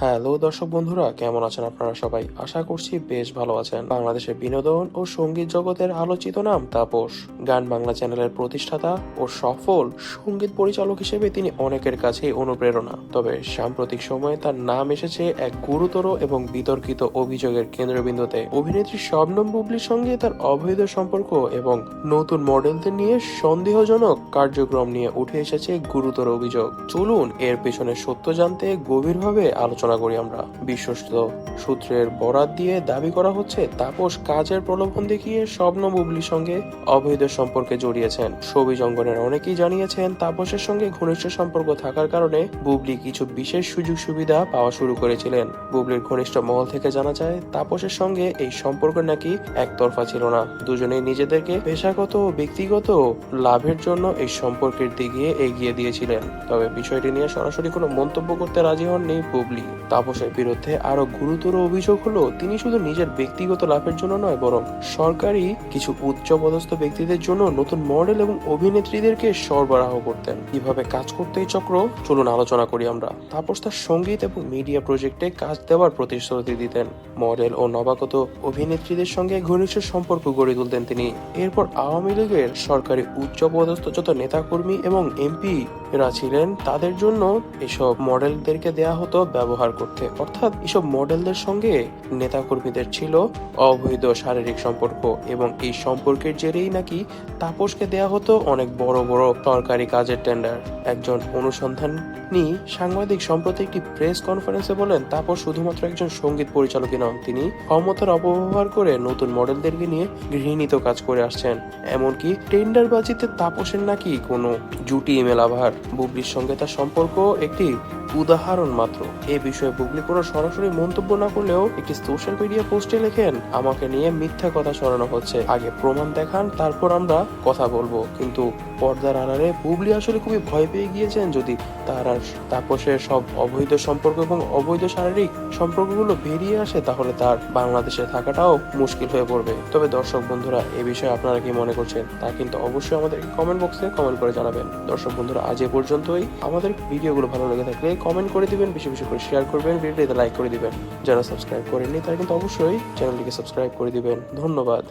Hello দর্শক বন্ধুরা, কেমন আছেন আপনারা সবাই? আশা করছি বেশ ভালো আছেন। বাংলাদেশের বিনোদন ও সংগীত জগতের আলোচিত নাম তাপস। গান বাংলা চ্যানেলের প্রতিষ্ঠাতা ও সফল সংগীত পরিচালক হিসেবে তিনি অনেকের কাছেই অনুপ্রেরণা। তবে সাম্প্রতিক সময়ে তার নাম এসেছে এক গুরুতর এবং বিতর্কিত অভিযোগের কেন্দ্রবিন্দুতে। অভিনেত্রী শবনম বুবলির সঙ্গে তার অবৈধ সম্পর্ক এবং নতুন মডেলদের নিয়ে সন্দেহজনক কার্যক্রম নিয়ে উঠে এসেছে গুরুতর অভিযোগ। চলুন এর পেছনে সত্য জানতে গভীরভাবে আলোচনা করি আমরা। বিশ্বস্ত সূত্রের বরাত দিয়ে দাবি করা হচ্ছে, তাপস কাজের প্রলোভন দেখিয়ে শবনম বুবলির সঙ্গে অবৈধ সম্পর্কে জড়িয়েছেন। ছবি অঙ্গনের অনেকেই জানিয়েছেন, তাপসের সঙ্গে ঘনিষ্ঠ সম্পর্ক থাকার কারণে বুবলি কিছু বিশেষ সুযোগ সুবিধা পাওয়া শুরু করেছিলেন। বুবলির ঘনিষ্ঠ মহল থেকে জানা যায়, তাপসের সঙ্গে এই সম্পর্ক নাকি একতরফা ছিল না। দুজনেই নিজেদেরকে পেশাগত ও ব্যক্তিগত লাভের জন্য এই সম্পর্কের দিকে এগিয়ে দিয়েছিলেন। তবে বিষয়টি নিয়ে সরাসরি কোনো মন্তব্য করতে রাজি হননি বুবলি। তাপসের বিরুদ্ধে আরও গুরুতর অভিযোগ হলো, তিনি শুধু নিজের ব্যক্তিগত লাভের জন্য নয়, বরং সরকারি কিছু উচ্চপদস্থ ব্যক্তিদের জন্য নতুন মডেল এবং অভিনেত্রীদেরকে সরবরাহ করতেন। কীভাবে কাজ করতে এই চক্র? চলুন আলোচনা করি আমরা। তাপস তার সংগীত এবং মিডিয়া প্রজেক্টে কাজ দেওয়ার প্রতিশ্রুতি দিতেন। মডেল ও নবাগত অভিনেত্রীদের সঙ্গে ঘনিষ্ঠ সম্পর্ক গড়ে তুলতেন তিনি। এরপর আওয়ামী লীগের সরকারি উচ্চপদস্থ যত নেতাকর্মী এবং এমপি রা ছিলেন, তাদের জন্য এসব মডেলদেরকে দেয়া হতো ব্যবহার করতে। অর্থাৎ এসব মডেলদের সঙ্গে নেতাকর্মীদের ছিল অবৈধ শারীরিক সম্পর্ক এবং এই সম্পর্কের জেরেই নাকি তাপসকে দেয়া হতো অনেক বড় বড় সরকারি কাজের টেন্ডার একজন অনুসন্ধানী সাংবাদিক সম্প্রতি একটি প্রেস কনফারেন্সে বলেন, তাপস শুধুমাত্র একজন সংগীত পরিচালকই নন, তিনি ক্ষমতার অপব্যবহার করে নতুন মডেলদেরকে নিয়ে কাজ করে আসছেন। এমনকি তাপসের নাকি কোনো জুটি বুবলির সঙ্গে তার সম্পর্ক একটি উদাহরণ মাত্র। এ বিষয়ে বুবলি কোনো সরাসরি মন্তব্য না করলেও একটি সোশ্যাল মিডিয়া পোস্টে লেখেন, আমাকে নিয়ে মিথ্যা কথা সরানো হচ্ছে। আগে প্রমাণ দেখান, তারপর আমরা কথা বলব। কিন্তু পর্দার আড়ালে বুবলি আসলে খুবই ভয় পেয়ে গিয়েছেন যদি তার আর তাপসের সব অবৈধ সম্পর্ক এবং অবৈধ শারীরিক সম্পর্কগুলো বেরিয়ে আসে, তাহলে তার বাংলাদেশে থাকাটাও মুশকিল হয়ে পড়বে। তবে দর্শক বন্ধুরা, এ বিষয়ে আপনারা কি মনে করছেন? তা কিন্তু অবশ্যই আমাদের কমেন্ট বক্সে কমেন্ট করে জানাবেন। দর্শক বন্ধুরা, আজ এ পর্যন্তই। আমাদের ভিডিওগুলো ভালো লেগে থাকলে কমেন্ট করে দিবেন, বেশি বেশি করে শেয়ার করবেন, ভিডিওতে লাইক করে দিবেন। যারা সাবস্ক্রাইব করেননি, তারা কিন্তু অবশ্যই চ্যানেলটিকে সাবস্ক্রাইব করে দিবেন। ধন্যবাদ।